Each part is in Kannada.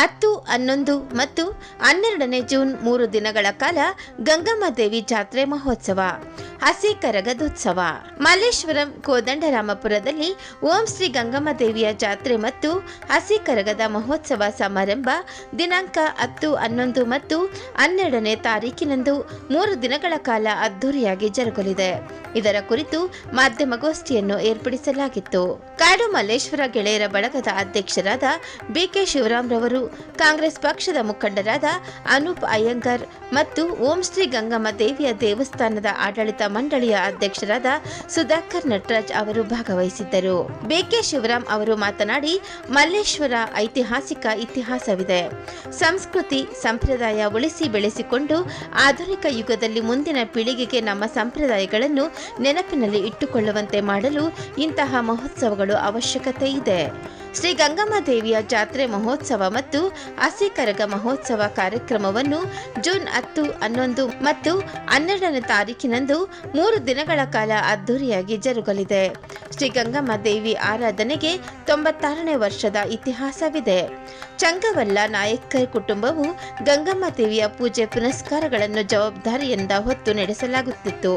ಹತ್ತು ಹನ್ನೊಂದು ಮತ್ತು ಹನ್ನೆರಡನೇ ಜೂನ್ ಮೂರು ದಿನಗಳ ಕಾಲ ಗಂಗಮ್ಮ ದೇವಿ ಜಾತ್ರೆ ಮಹೋತ್ಸವ. ಹಸಿ ಕರಗದೋತ್ಸವ ಮಲ್ಲೇಶ್ವರಂ ಕೋದಂಡರಾಮಪುರದಲ್ಲಿ ಓಂ ಶ್ರೀ ಗಂಗಮ್ಮ ದೇವಿಯ ಜಾತ್ರೆ ಮತ್ತು ಹಸಿ ಕರಗದ ಮಹೋತ್ಸವ ಸಮಾರಂಭ ದಿನಾಂಕ ಹತ್ತು, ಹನ್ನೊಂದು ಮತ್ತು ಹನ್ನೆರಡನೇ ತಾರೀಕಿನಂದು ಮೂರು ದಿನಗಳ ಕಾಲ ಅದ್ದೂರಿಯಾಗಿ ಜರುಗಲಿದೆ. ಇದರ ಕುರಿತು ಮಾಧ್ಯಮಗೋಷ್ಠಿಯನ್ನು ಏರ್ಪಡಿಸಲಾಗಿತ್ತು. ಕಾಡು ಮಲ್ಲೇಶ್ವರ ಗೆಳೆಯರ ಬಳಗದ ಅಧ್ಯಕ್ಷರಾದ ಬಿಕೆ ಶಿವರಾಮ್ ರವರು ಕಾಂಗ್ರೆಸ್ ಪಕ್ಷದ ಮುಖಂಡರಾದ ಅನೂಪ್ ಅಯ್ಯಂಗರ್ ಮತ್ತು ಓಂ ಶ್ರೀ ಗಂಗಮ್ಮ ದೇವಿಯ ದೇವಸ್ಥಾನದ ಆಡಳಿತ ಮಂಡಳಿಯ ಅಧ್ಯಕ್ಷರಾದ ಸುಧಾಕರ್ ನಟರಾಜ್ ಅವರು ಭಾಗವಹಿಸಿದ್ದರು. ಬಿಕೆ ಶಿವರಾಮ್ ಅವರು ಮಾತನಾಡಿ, ಮಲ್ಲೇಶ್ವರ ಐತಿಹಾಸಿಕ ಇತಿಹಾಸವಿದೆ. ಸಂಸ್ಕೃತಿ, ಸಂಪ್ರದಾಯ ಉಳಿಸಿ ಬೆಳೆಸಿಕೊಂಡು, ಆಧುನಿಕ ಯುಗದಲ್ಲಿ ಮುಂದಿನ ಪೀಳಿಗೆಗೆ ನಮ್ಮ ಸಂಪ್ರದಾಯಗಳನ್ನು ನೆನಪಿನಲ್ಲಿ ಇಟ್ಟುಕೊಳ್ಳುವಂತೆ ಮಾಡಲು ಇಂತಹ ಮಹೋತ್ಸವಗಳು ಅವಶ್ಯಕತೆ ಇದೆ. ಶ್ರೀ ಗಂಗಮ್ಮ ದೇವಿಯ ಜಾತ್ರೆ ಮಹೋತ್ಸವ ಮತ್ತು ಹಸಿ ಕರಗ ಮಹೋತ್ಸವ ಕಾರ್ಯಕ್ರಮವನ್ನು ಜೂನ್ ಹತ್ತು, ಹನ್ನೊಂದು ಮತ್ತು ಹನ್ನೆರಡನೇ ತಾರೀಕಿನಂದು ಮೂರು ದಿನಗಳ ಕಾಲ ಅದ್ದೂರಿಯಾಗಿ ಜರುಗಲಿದೆ. ಶ್ರೀ ಗಂಗಮ್ಮ ದೇವಿ ಆರಾಧನೆಗೆ ತೊಂಬತ್ತಾರನೇ ವರ್ಷದ ಇತಿಹಾಸವಿದೆ. ಚಂಗವಲ್ಲ ನಾಯಕರ್ ಕುಟುಂಬವು ಗಂಗಮ್ಮ ದೇವಿಯ ಪೂಜೆ ಪುನಸ್ಕಾರಗಳನ್ನು ಜವಾಬ್ದಾರಿಯಿಂದ ಹೊತ್ತು ನಡೆಸಲಾಗುತ್ತಿತ್ತು.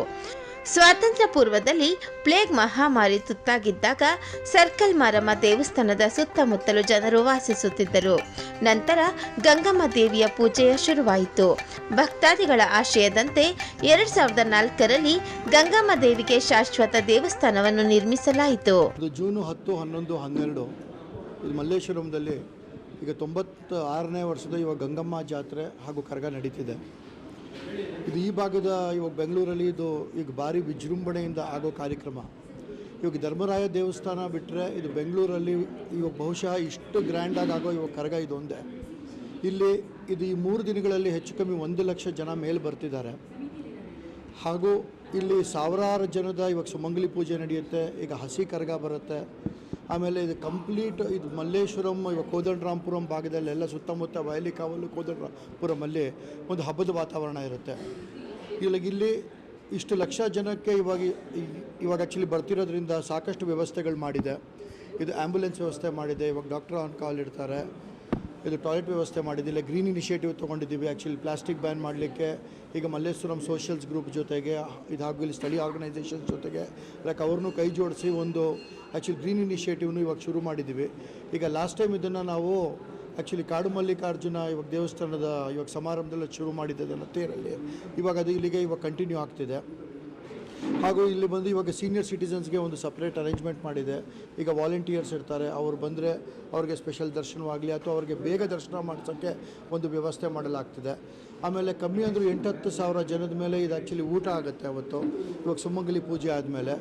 ಸ್ವಾತಂತ್ರ್ಯ ಪೂರ್ವದಲ್ಲಿ ಪ್ಲೇಗ್ ಮಹಾಮಾರಿ ತುತ್ತಾಗಿದ್ದಾಗ ಸರ್ಕಲ್ ಮಾರಮ್ಮ ದೇವಸ್ಥಾನದ ಸುತ್ತಮುತ್ತಲು ಜನರು ವಾಸಿಸುತ್ತಿದ್ದರು. ನಂತರ ಗಂಗಮ್ಮ ದೇವಿಯ ಪೂಜೆಯ ಶುರುವಾಯಿತು. ಭಕ್ತಾದಿಗಳ ಆಶಯದಂತೆ ಎರಡ್ ಸಾವಿರದ ನಾಲ್ಕರಲ್ಲಿ ಗಂಗಮ್ಮ ದೇವಿಗೆ ಶಾಶ್ವತ ದೇವಸ್ಥಾನವನ್ನು ನಿರ್ಮಿಸಲಾಯಿತು. ಜೂನ್ ಹತ್ತು, ಹನ್ನೊಂದು, ಹನ್ನೆರಡು. ಮಲ್ಲೇಶ್ವರಂದಲ್ಲಿ ಈಗ ತೊಂಬತ್ತ ಆರನೇ ವರ್ಷದ ಇವಾಗ ಗಂಗಮ್ಮ ಜಾತ್ರೆ ಹಾಗೂ ಕರಗ ನಡೀತಿದೆ. ಇದು ಈ ಭಾಗದ ಇವಾಗ ಬೆಂಗಳೂರಲ್ಲಿ ಇದು ಈಗ ಭಾರಿ ವಿಜೃಂಭಣೆಯಿಂದ ಆಗೋ ಕಾರ್ಯಕ್ರಮ. ಇವಾಗ ಧರ್ಮರಾಯ ದೇವಸ್ಥಾನ ಬಿಟ್ಟರೆ ಇದು ಬೆಂಗಳೂರಲ್ಲಿ ಇವಾಗ ಬಹುಶಃ ಇಷ್ಟು ಗ್ರ್ಯಾಂಡಾಗಿ ಆಗೋ ಇವಾಗ ಕರಗ ಇದು ಒಂದೇ. ಇಲ್ಲಿ ಇದು ಈ ಮೂರು ದಿನಗಳಲ್ಲಿ ಹೆಚ್ಚು ಕಮ್ಮಿ ಒಂದು ಲಕ್ಷ ಜನ ಮೇಲೆ ಬರ್ತಿದ್ದಾರೆ. ಹಾಗೂ ಇಲ್ಲಿ ಸಾವಿರಾರು ಜನದ ಇವಾಗ ಸುಮಂಗಲಿ ಪೂಜೆ ನಡೆಯುತ್ತೆ, ಈಗ ಹಸಿ ಕರಗ ಬರುತ್ತೆ. ಆಮೇಲೆ ಇದು ಕಂಪ್ಲೀಟ್ ಇದು ಮಲ್ಲೇಶ್ವರಂ, ಇವಾಗ ಭಾಗದಲ್ಲಿ ಭಾಗದಲ್ಲೆಲ್ಲ ಸುತ್ತಮುತ್ತ ವಯಲಿ ಕಾವಲು ಒಂದು ಹಬ್ಬದ ವಾತಾವರಣ ಇರುತ್ತೆ. ಇವಾಗ ಇಲ್ಲಿ ಇಷ್ಟು ಲಕ್ಷ ಜನಕ್ಕೆ ಇವಾಗ ಇವಾಗ ಆ್ಯಕ್ಚುಲಿ ಬರ್ತಿರೋದ್ರಿಂದ ಸಾಕಷ್ಟು ವ್ಯವಸ್ಥೆಗಳು ಮಾಡಿದೆ. ಇದು ಆ್ಯಂಬುಲೆನ್ಸ್ ವ್ಯವಸ್ಥೆ ಮಾಡಿದೆ, ಇವಾಗ ಡಾಕ್ಟರ್ ಆನ್ ಕಾಲ್ ಇರ್ತಾರೆ ಇದು ಟಾಯ್ಲೆಟ್ ವ್ಯವಸ್ಥೆ ಮಾಡಿದ್ದಿಲ್ಲ ಗ್ರೀನ್ ಇನಿಷಿಯೇಟಿವ್ ತೊಗೊಂಡಿದ್ದೀವಿ. ಆ್ಯಕ್ಚುಲಿ ಪ್ಲಾಸ್ಟಿಕ್ ಬ್ಯಾನ್ ಮಾಡಲಿಕ್ಕೆ ಈಗ ಮಲ್ಲೇಶ್ವರಂ ಸೋಷಿಯಲ್ಸ್ ಗ್ರೂಪ್ ಜೊತೆಗೆ ಇದಾಗಲಿ ಇಲ್ಲಿ ಸ್ಥಳೀಯ ಆರ್ಗನೈಸೇಷನ್ಸ್ ಜೊತೆಗೆ, ಲೈಕ್ ಅವ್ರನ್ನೂ ಕೈ ಜೋಡಿಸಿ ಒಂದು ಆ್ಯಕ್ಚುಲಿ ಗ್ರೀನ್ ಇನಿಷಿಯೇಟಿವ್ನು ಇವಾಗ ಶುರು ಮಾಡಿದ್ದೀವಿ. ಈಗ ಲಾಸ್ಟ್ ಟೈಮ್ ಇದನ್ನು ನಾವು ಆ್ಯಕ್ಚುಲಿ ಕಾಡು ಮಲ್ಲಿಕಾರ್ಜುನ ಇವಾಗ ದೇವಸ್ಥಾನದ ಇವಾಗ ಸಮಾರಂಭದಲ್ಲಿ ಶುರು ಮಾಡಿದ್ದೆ ಅದನ್ನು ತೇರಲ್ಲಿ, ಇವಾಗ ಅದು ಇಲ್ಲಿಗೆ ಇವಾಗ ಕಂಟಿನ್ಯೂ ಆಗ್ತಿದೆ. ಹಾಗೂ ಇಲ್ಲಿ ಬಂದು ಇವಾಗ ಸೀನಿಯರ್ ಸಿಟಿಸನ್ಸ್ಗೆ ಒಂದು ಸಪ್ರೇಟ್ ಅರೇಂಜ್ಮೆಂಟ್ ಮಾಡಿದೆ. ಈಗ ವಾಲಂಟಿಯರ್ಸ್ ಇರ್ತಾರೆ, ಅವ್ರು ಬಂದರೆ ಅವ್ರಿಗೆ ಸ್ಪೆಷಲ್ ದರ್ಶನವಾಗಲಿ ಅಥವಾ ಅವ್ರಿಗೆ ಬೇಗ ದರ್ಶನ ಮಾಡಿಸೋಕ್ಕೆ ಒಂದು ವ್ಯವಸ್ಥೆ ಮಾಡಲಾಗ್ತಿದೆ. ಆಮೇಲೆ ಕಮ್ಮಿ ಅಂದರೂ ಎಂಟತ್ತು ಸಾವಿರ ಜನದ ಮೇಲೆ ಇದು ಆ್ಯಕ್ಚುಲಿ ಊಟ ಆಗುತ್ತೆ ಅವತ್ತು. ಇವಾಗ ಸುಮಂಗಲಿ ಪೂಜೆ ಆದಮೇಲೆ.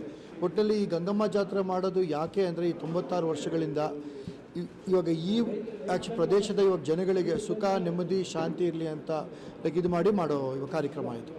ಒಟ್ಟಲ್ಲಿ ಈ ಗಂಗಮ್ಮ ಜಾತ್ರೆ ಮಾಡೋದು ಯಾಕೆ ಅಂದರೆ ಈ ತೊಂಬತ್ತಾರು ವರ್ಷಗಳಿಂದ ಇವಾಗ ಈ ಆ್ಯಕ್ಚು ಪ್ರದೇಶದ ಇವಾಗ ಜನಗಳಿಗೆ ಸುಖ, ನೆಮ್ಮದಿ, ಶಾಂತಿ ಇರಲಿ ಅಂತ ಲೈಕ್ ಇದು ಮಾಡಿ ಮಾಡೋ ಇವಾಗ ಕಾರ್ಯಕ್ರಮ ಇದು.